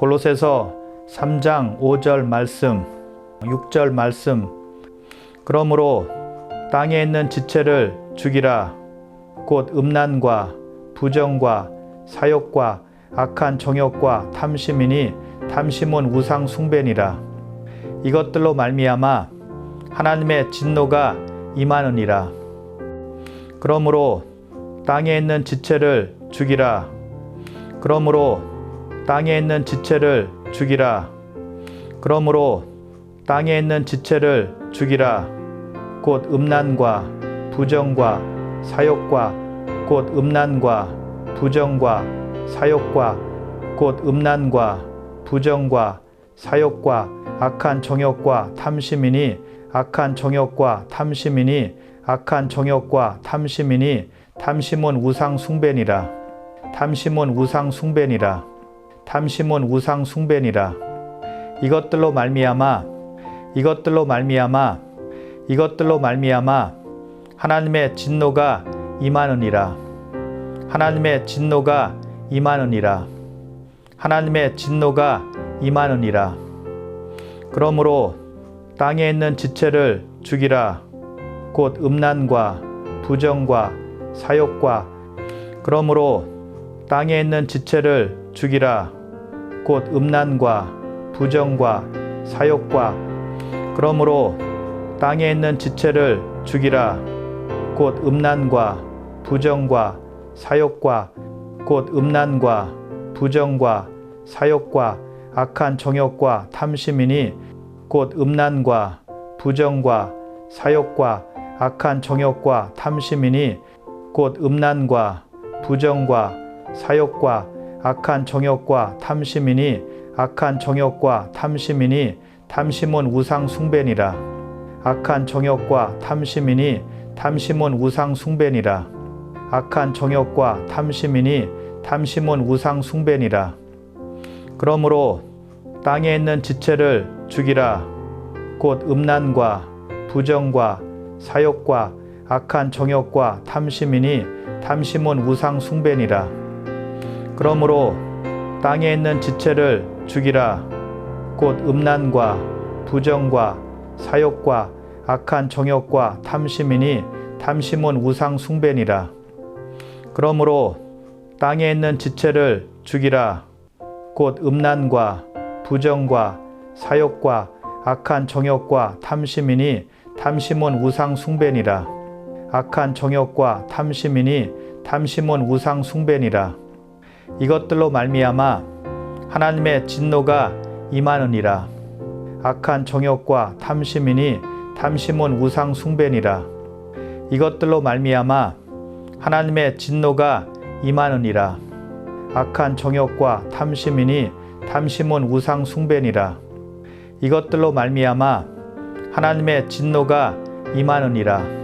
골로새서 3장 5절 말씀, 6절 말씀. 그러므로 땅에 있는 지체를 죽이라. 곧 음란과 부정과 사욕과 악한 정욕과 탐심이니 탐심은 우상 숭배니라. 이것들로 말미암아 하나님의 진노가 임하느니라. 그러므로 땅에 있는 지체를 죽이라. 그러므로 땅에 있는 지체를 죽이라. 그러므로 땅에 있는 지체를 죽이라. 곧 음란과 부정과 사욕과 곧 음란과 부정과 사욕과 곧 음란과 부정과 사욕과 악한 정욕과 탐심이니 악한 정욕과 탐심이니 악한 정욕과 탐심이니 탐심은 우상 숭배니라 탐심은 우상 숭배니라 탐심은 우상 숭배니라. 이것들로 말미암아 이것들로 말미암아 이것들로 말미암아 하나님의 진노가 임하느니라. 하나님의 진노가 임하느니라. 하나님의 진노가 임하느니라. 그러므로 땅에 있는 지체를 죽이라. 곧 음란과 부정과 사욕과 그러므로 땅에 있는 지체를 죽이라 곧 음란과 부정과 사욕과 그러므로 땅에 있는 지체를 죽이라. 곧 음란과 부정과 사욕과 곧 음란과 부정과 사욕과 악한 정욕과 탐심이니 곧 음란과 부정과 사욕과 악한 정욕과 탐심이니 곧 음란과 부정과 사욕과 악한 정욕과 탐심이니 악한 정욕과 탐심이니 탐심은 우상 숭배니라. 악한 정욕과 탐심이니 탐심은 우상 숭배니라. 악한 정욕과 탐심이니 탐심은 우상 숭배니라. 그러므로 땅에 있는 지체를 죽이라. 곧 음란과 부정과 사욕과 악한 정욕과 탐심이니 탐심은 우상 숭배니라 그러므로 땅에 있는 지체를 죽이라. 곧 음란과 부정과 사욕과 악한 정욕과 탐심이니 탐심은 우상 숭배니라. 그러므로 땅에 있는 지체를 죽이라. 곧 음란과 부정과 사욕과 악한 정욕과 탐심이니 탐심은 우상 숭배니라. 악한 정욕과 탐심이니 탐심은 우상 숭배니라 이것들로 말미암아 하나님의 진노가 임하느니라. 악한 정욕과 탐심이니 탐심은 우상 숭배니라. 이것들로 말미암아 하나님의 진노가 임하느니라. 악한 정욕과 탐심이니 탐심은 우상 숭배니라. 이것들로 말미암아 하나님의 진노가 임하느니라